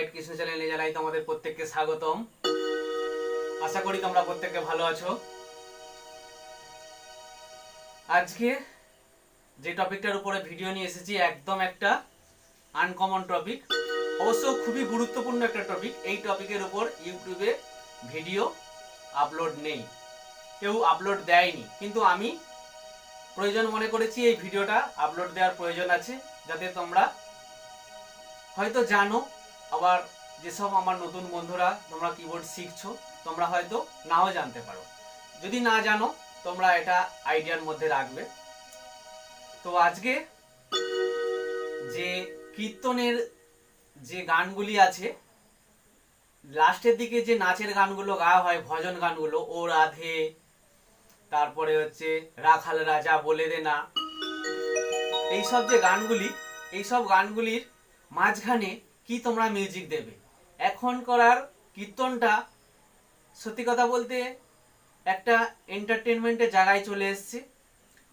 Light Krishna চ্যানেলে জানাই তোমাদের প্রত্যেককে স্বাগতম। আশা করি তোমরা প্রত্যেককে ভালো আছো। আজকে যে টপিকটার উপরে ভিডিও নিয়ে এসেছি, একদম একটা আনকমন টপিক অবশ্য খুবই গুরুত্বপূর্ণ একটা টপিক এই টপিকের উপর ইউটিউবে ভিডিও আপলোড নেই। কেউ আপলোড দেয়নি, কিন্তু আমি প্রয়োজন মনে করেছি এই ভিডিওটা আপলোড দেওয়ার প্রয়োজন আছে, যাতে তোমরা হয়তো জানো আবার যেসব আমার নতুন বন্ধুরা তোমরা কিবোর্ড শিখছো, তোমরা হয়তো নাও জানতে পারো। যদি না জানো, তোমরা এটা আইডিয়ার মধ্যে রাখবে। তো আজকে যে কীর্তনের যে গানগুলি আছে, লাস্টের দিকে যে নাচের গানগুলো গাওয়া হয়, ভজন গানগুলো, ও রাধে, তারপরে হচ্ছে রাখাল রাজা বলে দে না, এইসব যে গানগুলি, এইসব গানগুলির মাঝখানে কি তোমরা মিউজিক দেবে? এখন করার কীর্তনটা, সত্যি কথা বলতে একটা এন্টারটেনমেন্টের জায়গায় চলে এসছে।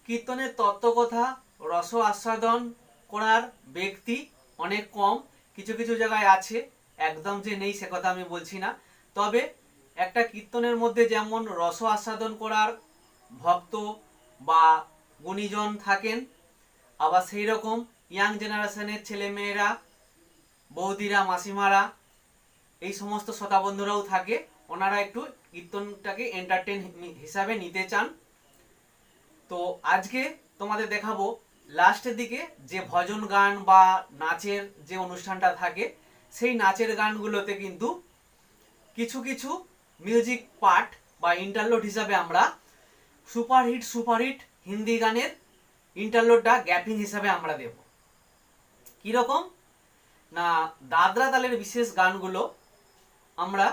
কীর্তনের তত্ত্বকথা, রস আস্বাদন করার ব্যক্তি অনেক কম, কিছু কিছু জায়গায় আছে, একদম যে নেই সে কথা আমি বলছি না। তবে একটা কীর্তনের মধ্যে যেমন রস আস্বাদন করার ভক্ত বা গুণীজন থাকেন, আবার সেই রকম ইয়াং জেনারেশনের ছেলেমেয়েরা বৌদিরা, মাসিমারা, এই সমস্ত শ্রোতা বন্ধুরাও থাকে। ওনারা একটু কীর্তনটাকে এন্টারটেন হিসাবে নিতে চান। তো আজকে তোমাদের দেখাবো লাস্টের দিকে যে ভজন গান বা নাচের যে অনুষ্ঠানটা থাকে, সেই নাচের গানগুলোতে কিন্তু কিছু কিছু মিউজিক পার্ট বা ইন্টারলোড হিসাবে আমরা সুপারহিট সুপারহিট হিন্দি গানের ইন্টারলোডটা গ্যাপিং হিসাবে আমরা দেব। কীরকম? না, দাদরা তালের বিশেষ গানগুলো আমরা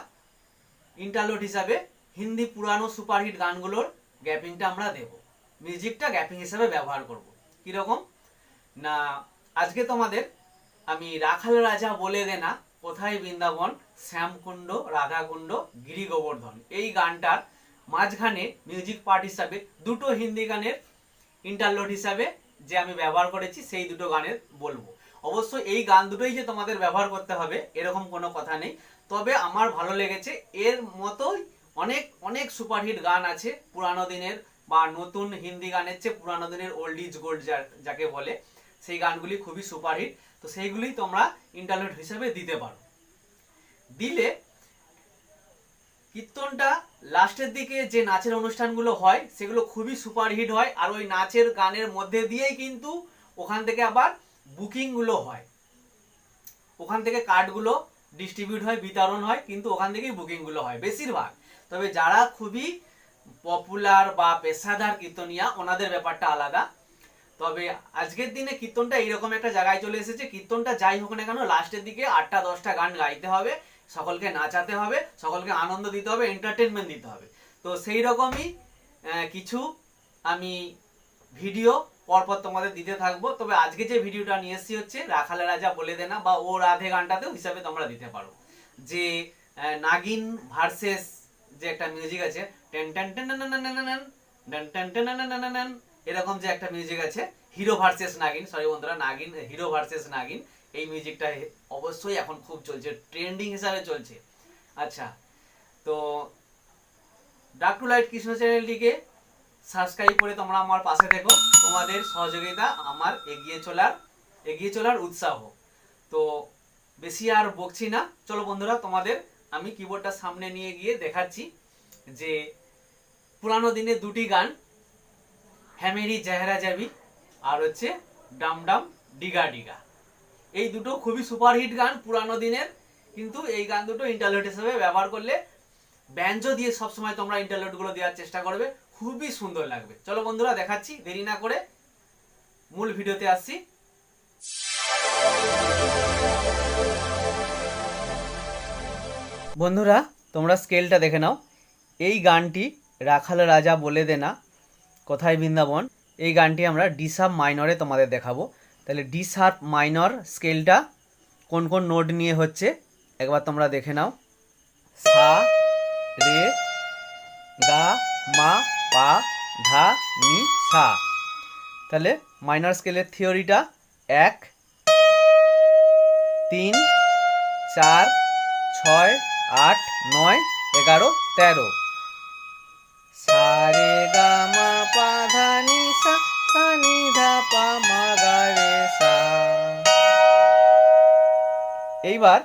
ইন্টারলোড হিসাবে হিন্দি পুরানো সুপারহিট গানগুলোর গ্যাপিংটা আমরা দেব। মিউজিকটা গ্যাপিং হিসাবে ব্যবহার করব। কীরকম? না, আজকে তোমাদের আমি রাখাল রাজা বলে দে না, কোথায় বৃন্দাবন? শ্যামকুণ্ড, রাধাকুণ্ড গিরি গোবর্ধন এই গানটার মাঝখানে মিউজিক পার্ট হিসাবে দুটো হিন্দি গানের ইন্টারলোড হিসাবে যে আমি ব্যবহার করেছি, সেই দুটো গানের বলব। অবশ্য এই গান দুটোই যে তোমাদের ব্যবহার করতে হবে, এরকম কোনো কথা নেই। তবে আমার ভালো লেগেছে, এর মতোই অনেক অনেক সুপারহিট গান আছে, পুরানো দিনের বা নতুন হিন্দি গানের চেয়ে পুরানো দিনের ওল্ড ইজ গোল্ড যাকে বলে, সেই গানগুলি খুবই সুপারহিট। তো সেইগুলি তোমরা ইন্টারনেট হিসেবে দিতে পারো। দিলে কীর্তনটা লাস্টের দিকে যে নাচের অনুষ্ঠানগুলো হয়, সেগুলো খুবই সুপারহিট হয়, আর ওই নাচের গানের মধ্যে দিয়েই কিন্তু ওখান থেকে আবার বুকিংগুলো হয়। ওখান থেকে কার্ডগুলো ডিস্ট্রিবিউট হয়, বিতরণ হয়, কিন্তু ওখান থেকেই বুকিংগুলো হয় বেশিরভাগ। তবে যারা খুবই পপুলার বা পেশাদার কীর্তনিয়া, ওনাদের ব্যাপারটা আলাদা। তবে আজকের দিনে কীর্তনটা এইরকম একটা জায়গায় চলে এসেছে, কীর্তনটা যাই হোক না কেন, লাস্টের দিকে আটটা, দশটা গান গাইতে হবে, সকলকে নাচাতে হবে, সকলকে আনন্দ দিতে হবে এন্টারটেনমেন্ট দিতে হবে। তো সেই রকমই কিছু আমি ভিডিও পরপর তোমাদের দিতে থাকব। তবে আজকে যে ভিডিওটা নিয়ে এসেছি হচ্ছে, রাখালে রাজা বলে দেনা বা ওর আধে গানটাতেও হিসাবে তোমরা দিতে পারো। যে নাগিন ভার্সেস যে একটা মিউজিক আছে এরকম যে একটা মিউজিক আছে হিরো ভার্সেস নাগিন সরি বন্ধুরা, নাগিন হিরো ভার্সেস নাগিন, এই মিউজিকটা অবশ্যই এখন খুব চলছে ট্রেন্ডিং হিসাবে চলছে। আচ্ছা তো ডাক টু লাইট কৃষ্ণ চ্যানেলটিকে সাবস্ক্রাইব করে তোমরা আমার পাশে থেকো। তোমাদের সহযোগিতা আমার এগিয়ে চলার এগিয়ে চলার উৎসাহ। তো বেশি আর বকছি না। চলো বন্ধুরা, তোমাদের আমি কিবোর্ডটা সামনে নিয়ে গিয়ে দেখাচ্ছি যে পুরানো দিনের দুটি গান হ্যামেরি জাহেরা যাবি আর হচ্ছে ডাম ডাম ডিগা ডিগা। এই দুটো খুবই সুপারহিট গান পুরানো দিনের, কিন্তু এই গান দুটো ইন্টারলেট হিসেবে ব্যবহার করলে ব্যঞ্জ দিয়ে সবসময় তোমরা ইন্টারলেটগুলো দেওয়ার চেষ্টা করবে। খুবই সুন্দর লাগবে। চলো বন্ধুরা, দেখাচ্ছি। দেরি না করে মূল ভিডিওতে আসছি। বন্ধুরা, তোমরা স্কেলটা দেখে নাও। এই গানটি রাখাল রাজা বলে দে না। কোথায় বৃন্দাবন? এই গানটি আমরা ডি সাব মাইনরে তোমাদের দেখাবো। তাহলে ডি মাইনর স্কেলটা কোন কোন নোট নিয়ে হচ্ছে, একবার তোমরা দেখে নাও। সা, রে, গা, মা পা, ধা, নি, সা। তাহলে মাইনর স্কেলের থিওরিটা এক, তিন, চার, ছয়, আট, নয়, এগারো, তেরো। সারে গামা পা, ধা, নি, সা সা, নি, ধা, পা, মা, গা, রে, সা। এইবার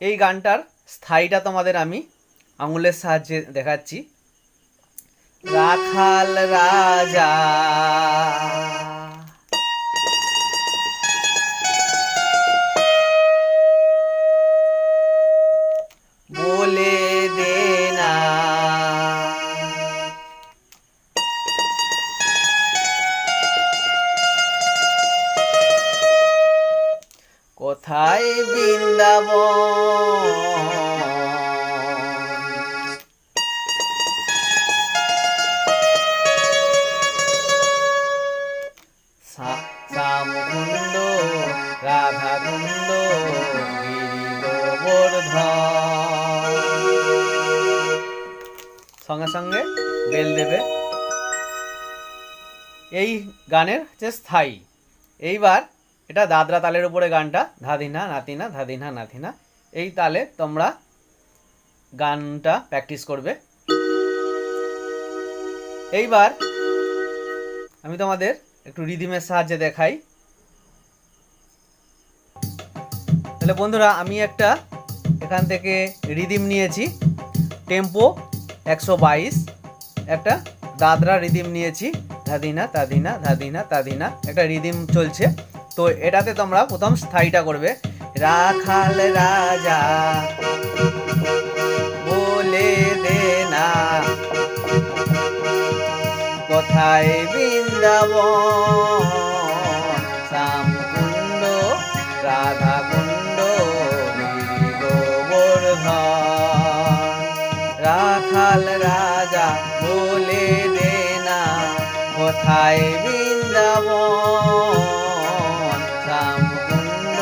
এই গানটার স্থায়ীটা তোমাদের আমি আঙুলের সাহায্যে দেখাচ্ছি। রাখাল রাজা গোবর্ধন সঙ্গে সঙ্গে বেল দেবে। এই গানের হচ্ছে স্থায়ী, এইবার এটা দাদরা তালের উপরে গানটা ধাদিনা নাতিনা ধাদিনা নাতিনা এই তালে তোমরা গানটা প্র্যাকটিস করবে। এইবার আমি তোমাদের একটু রিদিমের সাহায্যে দেখাই। তাহলে বন্ধুরা, আমি একটা এখান থেকে রিদিম নিয়েছি। টেম্পো একশো বাইশ। একটা দাদরা রিদিম নিয়েছি। ধাদিনা, তাদিনা ধাদিনা, তাদিনা। একটা রিদিম চলছে। তো এটাতে তোমরা প্রথম স্থায়ীটা করবে। রাখাল রাজা বলে দে না। কোথায় বৃন্দাবন, শ্যামকুণ্ড রাখাল রাজা বলে দে না, কোথায় বৃন্দাবন? শ্যামকুণ্ড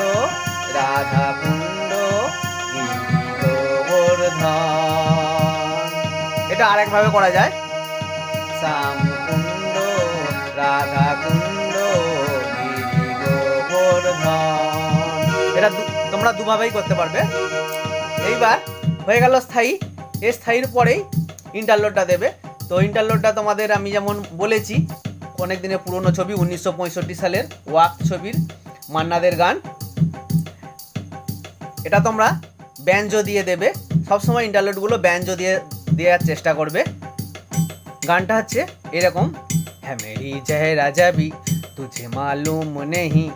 রাধাকুণ্ড এটা আরেকভাবে করা যায়। শ্যামকুণ্ড রাধাকুণ্ড এটা তোমরা দুভাবেই করতে পারবে। এইবার হয়ে গেল স্থায়ী। এই স্থায়ীর পরেই ইন্টারলোডটা দেবে। তো ইন্টারলোডটা তোমাদের আমি যেমন বলেছি অনেক দিনের পুরনো ছবি, উনিশশো পঁয়ষট্টি সালের ওয়াক ছবির মান্নাদের গান। এটা তোমরা ব্যাঞ্জো দিয়ে দেবে। সবসময় ইন্টারলোডগুলো ব্যাঞ্জো দিয়ে দেওয়ার চেষ্টা করবে। গানটা হচ্ছে এরকম হ্যামেরি মেরি রাজাবি যাবি, তুঝে মালুম নেহি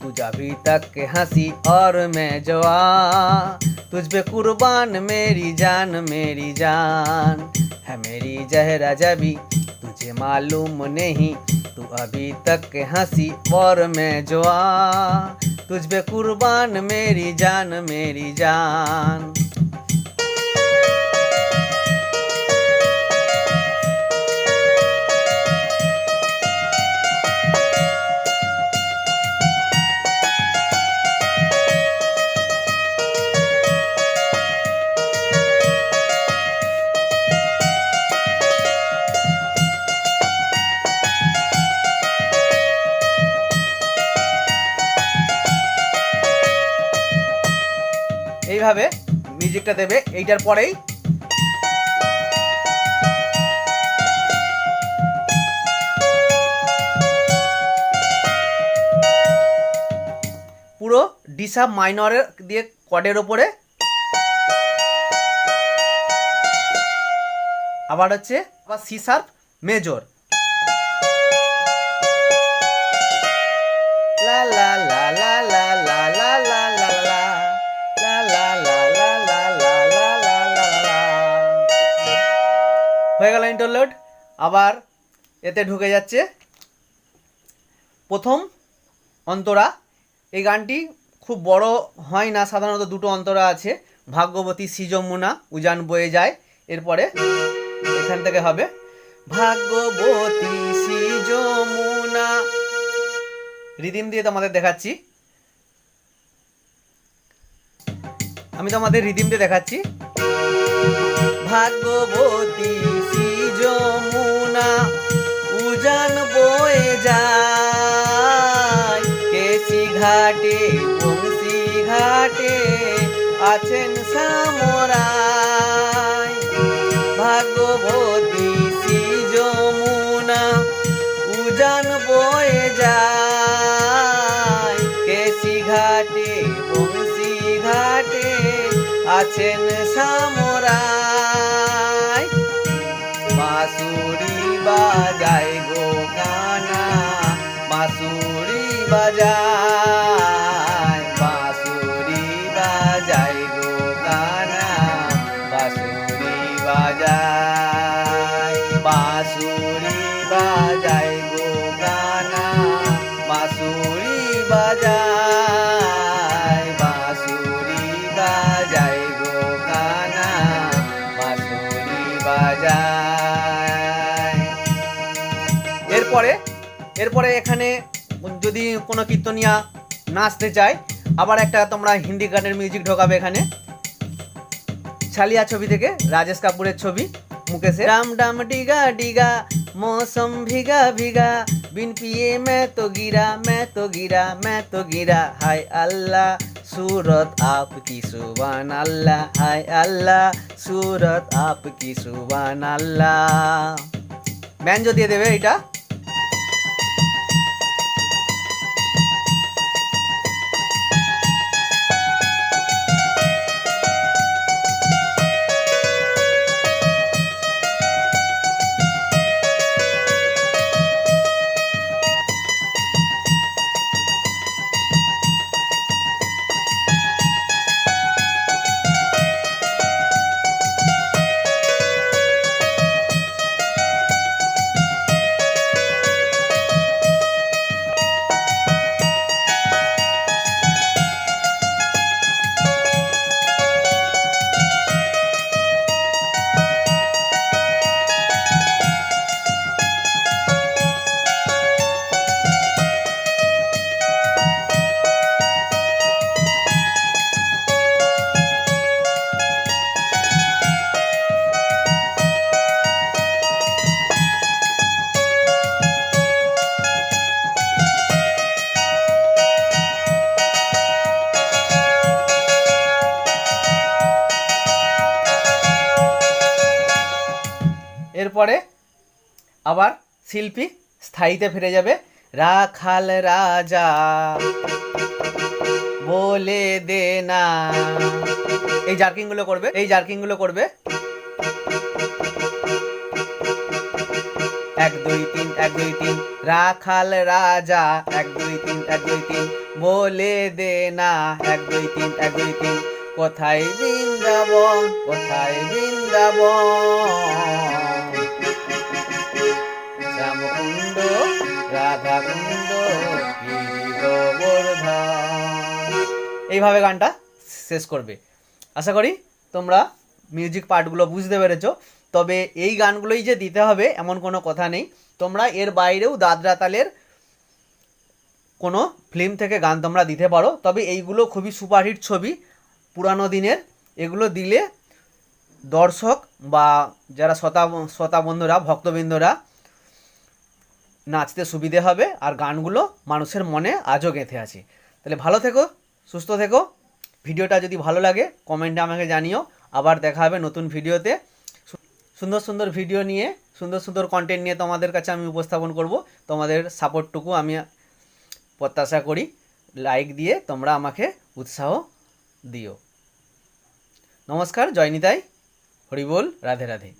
তুজ अभी তাকে হাসি অর মে জওয়া तुझ কুরবান মেরি জান মেরি জান। है मेरी जहरा जबी तुझे मालूम नहीं, तू अभी तक हँसी और मैं जुआ तुझ पे कुर्बान मेरी जान मेरी जान। এইভাবে মিউজিকটা দেবে, এইটার পরেই পুরো ডিসা মাইনরের দিয়ে কর্ডের ওপরে আবার হচ্ছে আবার সি শার্প মেজর। আবার এতে ঢুকে যাচ্ছে। প্রথম অন্তরা। এই গানটি খুব বড় হয় না, সাধারণত দুটো অন্তরা আছে। ভাগ্যবতী সিজমুনা, উজান বয়ে যায়। এরপরে এখান থেকে হবে ভাগ্যবতী সিজমুনা। রিদিম দিয়ে তোমাদের দেখাচ্ছি। আমি তোমাদের রিদিম দিয়ে দেখাচ্ছি। ভাগ্যবতী যমুনা উজান বয়ে যায়। কেসি ঘাটে বংশী ঘাটে আছেন সামরা guys. এরপরে এখানে যদি কোনো কীর্তনিয়া নাচতে চায় আবার একটা তোমরা হিন্দি গানের মিউজিক ঢোকাবে এখানে। ছালিয়া ছবি থেকে রাজেশ কাপুরের ছবি মুকেশে রাম ডাম ডিগা ডিগা মৌসম ভিগা ভিগা বিন পিয়ে মে তো গিরা মে তো গিরা মে তো গিরা। হাই আল্লাহ সুরত আপ কি সুবান আল্লাহ হাই আল্লাহ সুরত আপ কি সুবান আল্লাহ। ব্যঞ্জ দিয়ে দেবে এটা। এরপরে আবার শিল্পী স্থায়ীতে ফিরে যাবে। রাখাল রাজা, বলে দে না। এই জার্কিংগুলো করবে, এই জার্কিংগুলো করবে। এক, দুই, তিন, এক, দুই, তিন। রাখাল রাজা, এক, দুই, তিন, এক, দুই, তিন। বলে দে না, এক, দুই, তিন, এক, দুই, তিন। কোথায় বৃন্দাবন কোথায় বৃন্দাবন? এইভাবে গানটা শেষ করবে। আশা করি তোমরা মিউজিক পার্টগুলো বুঝতে পেরেছ। তবে এই গানগুলোই যে দিতে হবে, এমন কোনো কথা নেই। তোমরা এর বাইরেও দাদরা তালের কোনো ফিল্ম থেকে গান তোমরা দিতে পারো। তবে এইগুলো খুবই সুপারহিট ছবি, পুরানো দিনের। এগুলো দিলে দর্শক বা যারা শ্রোতা শ্রোতা বন্ধুরা, ভক্তবৃন্দরা নাচতে সুবিধে হবে আর গানগুলো মানুষের মনে আজও গেঁথে আছে। তাহলে ভালো থেকো, সুস্থ থেকো। ভিডিওটা যদি ভালো লাগে কমেন্টে আমাকে জানিও। আবার দেখা হবে নতুন ভিডিওতে। সুন্দর সুন্দর ভিডিও নিয়ে, সুন্দর সুন্দর কন্টেন্ট নিয়ে তোমাদের কাছে আমি উপস্থাপন করব। তোমাদের সাপোর্টটুকু আমি প্রত্যাশা করি। লাইক দিয়ে তোমরা আমাকে উৎসাহ দিও। নমস্কার জয়নিতাই হরিবোল, রাধে রাধে।